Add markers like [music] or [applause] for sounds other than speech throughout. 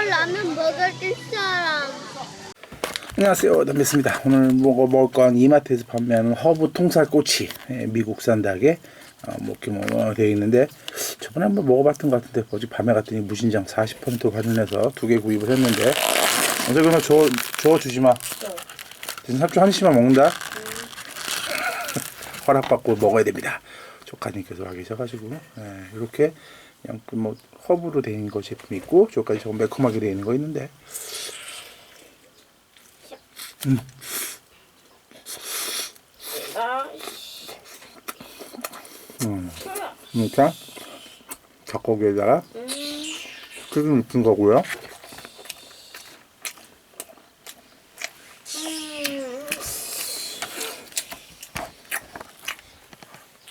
이거 라면 먹을 사람. 안녕하세요. 담배입니다. 오늘 먹어 먹을 건 이마트에서 판매하는 허브 통살꼬치. 예, 미국산 닭에 어, 먹기 뭐 되어 있는데 저번에 한번 먹어봤던 것 같은데 어제 밤에 갔더니 무신장 40% 할인해서 두 개 구입을 했는데 어제 그러면 줘, 줘주지 마. 지금 삽주 한 시만 먹는다? [laughs] 허락받고 먹어야 됩니다. 조카님께서 와 계셔가지고 예, 이렇게 그냥 그뭐 허브로 되어 있는 거 제품이 있고 저까지 조금 매콤하게 되어 있는 거 있는데 그러니까 닭고기에다가 튀김 입힌 거고요.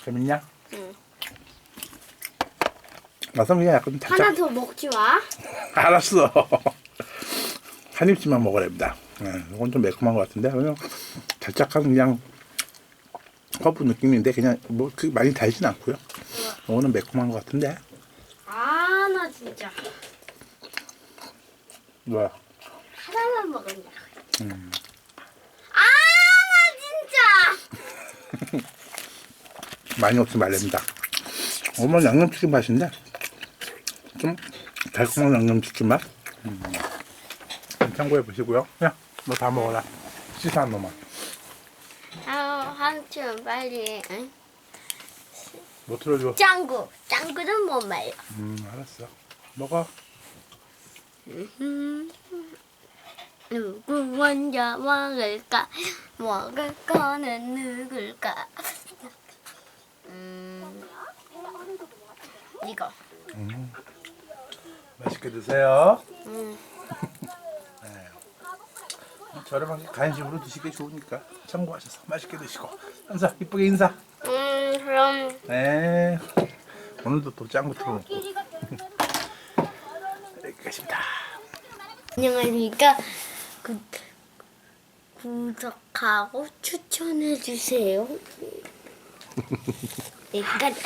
재밌냐? 응. 맛은 그냥 약간 하나 달짝. 더 먹지 마. [laughs] 알았어. 한 입씩만 먹으랍니다. 네, 이건 좀 매콤한 것 같은데 그냥 달짝한 그냥 허브 느낌인데 그냥 뭐그 많이 달진 않고요. 이거는 매콤한 것 같은데. 아, 나 진짜 뭐야? 하나만 먹었냐. 음. 아, 나 진짜. [laughs] 많이 없으면 말랍니다. 어머 양념치킨 맛인데 좀 달콤한 양념치킨 맛. 음. 참고해 보시고요. 야, 너 다 먹어라. 시사한 놈아. 아, 한쯤 빨리. 응? 뭐 틀어줘? 짱구, 짱구는 못 말려. 음, 알았어. 먹어. 누구 먼저 먹을까? 먹을 거는 누굴까? 음, 이거. 맛있게 드세요. 음. 네. 저렴하게 간식으로 드시기 좋으니까 참고하셔서 맛있게 드시고 인사 이쁘게 인사. 음, 그럼 네. 오늘도 또 짱구 틀어놓고 여기까지입니다. 안녕하십니까. 구, 구독하고 추천해 주세요. [laughs] 여기까지.